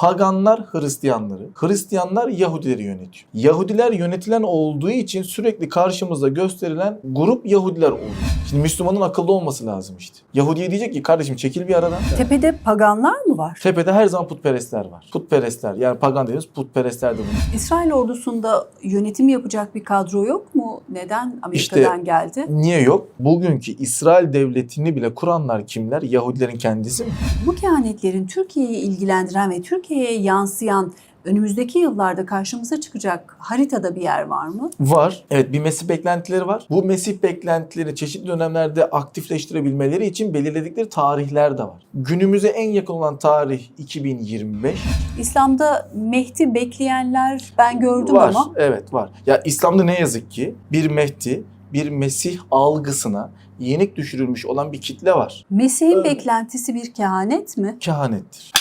Paganlar Hristiyanları, Hristiyanlar Yahudileri yönetiyor. Yahudiler yönetilen olduğu için sürekli karşımızda gösterilen grup Yahudiler oluyor. Şimdi Müslümanın akıllı olması lazım işte. Yahudiye diyecek ki kardeşim çekil bir aradan. Tepede paganlar mı var? Tepede her zaman putperestler var. Putperestler yani pagan dediğimiz putperestler de bunlar. İsrail ordusunda yönetim yapacak bir kadro yok mu? Neden Amerika'dan geldi? Niye yok? Bugünkü İsrail devletini bile kuranlar kimler? Yahudilerin kendisi mi? Bu kehanetlerin Türkiye'yi ilgilendiren ve Türkiye'ye yansıyan önümüzdeki yıllarda karşımıza çıkacak haritada bir yer var mı? Var. Evet bir Mesih beklentileri var. Bu Mesih beklentileri çeşitli dönemlerde aktifleştirebilmeleri için belirledikleri tarihler de var. Günümüze en yakın olan tarih 2025. İslam'da Mehdi bekleyenler ben gördüm var. ama Evet var. Ya İslam'da ne yazık ki bir Mehdi, bir Mesih algısına yenik düşürülmüş olan bir kitle var. Mesih'in Öyle. beklentisi bir kehanet mi? Kehanettir.